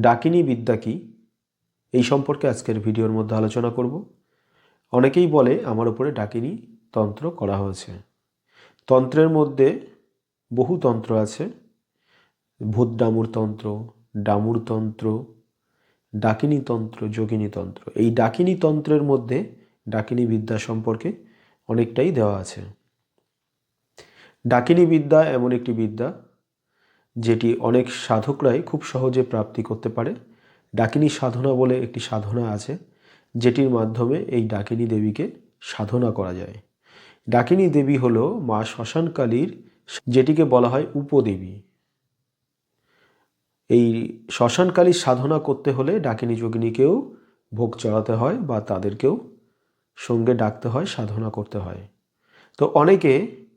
ডাকিনী বিদ্যা কি? এই সম্পর্কে আজকের ভিডিওর মধ্যে আলোচনা করব। অনেকেই বলে আমার উপরে ডাকিনী তন্ত্র করা হয়েছে। তন্ত্রের মধ্যে বহু তন্ত্র আছে। ভূত ডামুর তন্ত্র ডামুর তন্ত্র, ডাকিনী তন্ত্র, যোগিনী তন্ত্র। এই ডাকিনী তন্ত্রের মধ্যে ডাকিনী বিদ্যা সম্পর্কে অনেকটাই দেওয়া আছে। ডাকিনী বিদ্যা এমন একটি বিদ্যা যেটি অনেক সাধকরাই খুব সহজে প্রাপ্তি করতে পারে। ডাকিনী সাধনা বলে একটি সাধনা আছে, যেটির মাধ্যমে এই ডাকিনী দেবীকে সাধনা করা যায়। ডাকিনী দেবী হলো মা শ্মশানকালীর যেটিকে বলা হয় উপদেবী। এই শ্মশানকালীর সাধনা করতে হলে ডাকিনী যোগিনীকেও ভোগ চড়াতে হয় বা তাদেরকেও সঙ্গে ডাকতে হয়, সাধনা করতে হয়। তো অনেকে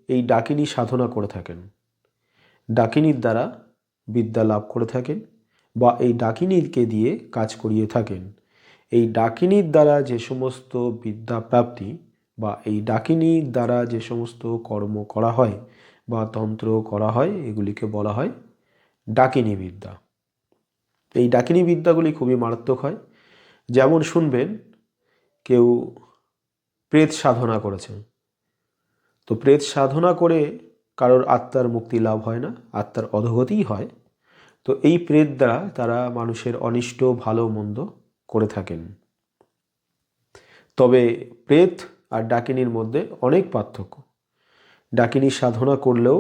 এই ডাকিনী সাধনা করে থাকেন। ডাকিনীর দ্বারা বিদ্যা লাভ করে থাকেন বা এই ডাকিনীকে দিয়ে কাজ করিয়ে থাকেন। এই ডাকিনীর দ্বারা যে সমস্ত বিদ্যা প্রাপ্তি বা এই ডাকিনীর দ্বারা যে সমস্ত কর্ম করা হয় বা তন্ত্র করা হয়, এগুলিকে বলা হয় ডাকিনী বিদ্যা। এই ডাকিনী বিদ্যাগুলি খুবই মারাত্মক হয়। যেমন শুনবেন, কেউ প্রেত সাধনা করেছেন। তো প্রেত সাধনা করে কারোর আত্মার মুক্তি লাভ হয় না, আত্মার অধগতিই হয়। তো এই প্রেত দ্বারা তারা মানুষের অনিষ্ট, ভালো, মন্দ করে থাকেন। তবে প্রেত আর ডাকিনীর মধ্যে অনেক পার্থক্য। ডাকিনী সাধনা করলেও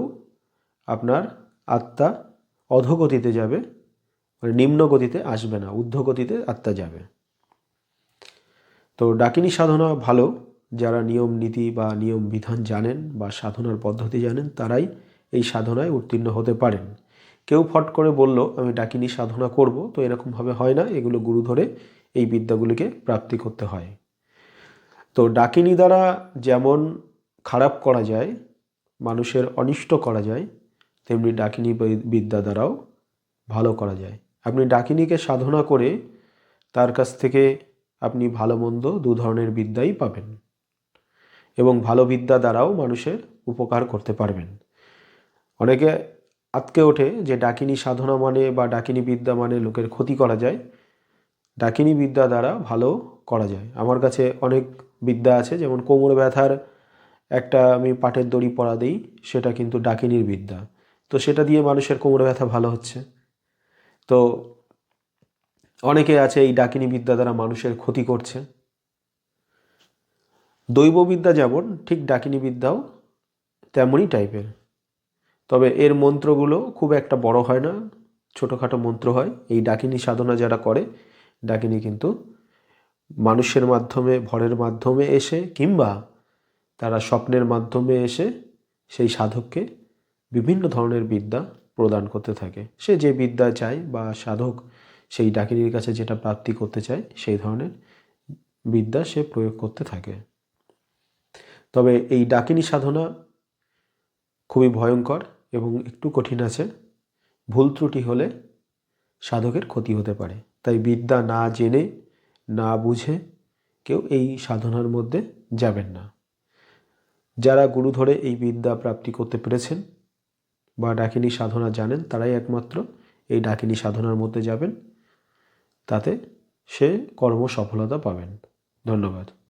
আপনার আত্মা অধগতিতে যাবে মানে নিম্ন গতিতে আসবে না, ঊর্ধ্বগতিতে আত্মা যাবে। তো ডাকিনী সাধনা ভালো যারা নিয়ম নীতি বা নিয়ম বিধান জানেন বা সাধনার পদ্ধতি জানেন, তারাই এই সাধনায় উত্তীর্ণ হতে পারেন। কেউ ফট করে বলল, আমি ডাকিনি, সাধনা করব। তো এরকমভাবে হয় না, এগুলো গুরু ধরে এই বিদ্যাগুলিকে প্রাপ্তি করতে হয়। তো ডাকিনী দ্বারা যেমন খারাপ করা যায়, মানুষের অনিষ্ট করা যায়, তেমনি ডাকিনী বিদ্যা দ্বারাও ভালো করা যায়। আপনি ডাকিনীকে সাধনা করে তার কাছ থেকে আপনি ভালো মন্দ দু ধরনের বিদ্যাই পাবেন। এবং ভালো বিদ্যা দ্বারাও মানুষের উপকার করতে পারবেন। অনেকে আতকে ওঠে যে ডাকিনী সাধনা মানে বা ডাকিনী বিদ্যা মানে লোকের ক্ষতি করা যায়। ডাকিনী বিদ্যা দ্বারা ভালো করা যায়। আমার কাছে অনেক বিদ্যা আছে, যেমন কোমর ব্যথার একটা আমি পাটের দড়ি পরা দিই, সেটা কিন্তু ডাকিনীর বিদ্যা। তো সেটা দিয়ে মানুষের কোমর ব্যথা ভালো হচ্ছে। তো অনেকে আছে এই ডাকিনী বিদ্যা দ্বারা মানুষের ক্ষতি করছে। দৈববিদ্যা যেমন, ঠিক ডাকিনী বিদ্যাও তেমনই টাইপের তবে এর মন্ত্রগুলো খুব একটা বড় হয় না, ছোটোখাটো মন্ত্র হয়। এই ডাকিনী সাধনা যারা করে, ডাকিনী কিন্তু মানুষের মাধ্যমে, ভরের মাধ্যমে এসে, কিংবা তারা স্বপ্নের মাধ্যমে এসে সেই সাধককে বিভিন্ন ধরনের বিদ্যা প্রদান করতে থাকে। সে যে বিদ্যা চায় বা সাধক সেই ডাকিনীর কাছে যেটা প্রাপ্তি করতে চায়, সেই ধরনের বিদ্যা সে প্রয়োগ করতে থাকে। তবে এই ডাকিনী সাধনা খুবই ভয়ঙ্কর এবং একটু কঠিন আছে। ভুল ত্রুটি হলে সাধকের ক্ষতি হতে পারে। তাই বিদ্যা না জেনে, না বুঝে কেউ এই সাধনার মধ্যে যাবেন না। যারা গুরু ধরে এই বিদ্যা প্রাপ্তি করতে পেরেছেন বা ডাকিনী সাধনা জানেন, তারাই একমাত্র এই ডাকিনী সাধনার মধ্যে যাবেন। তাতে সে কর্ম সফলতা পাবেন। ধন্যবাদ।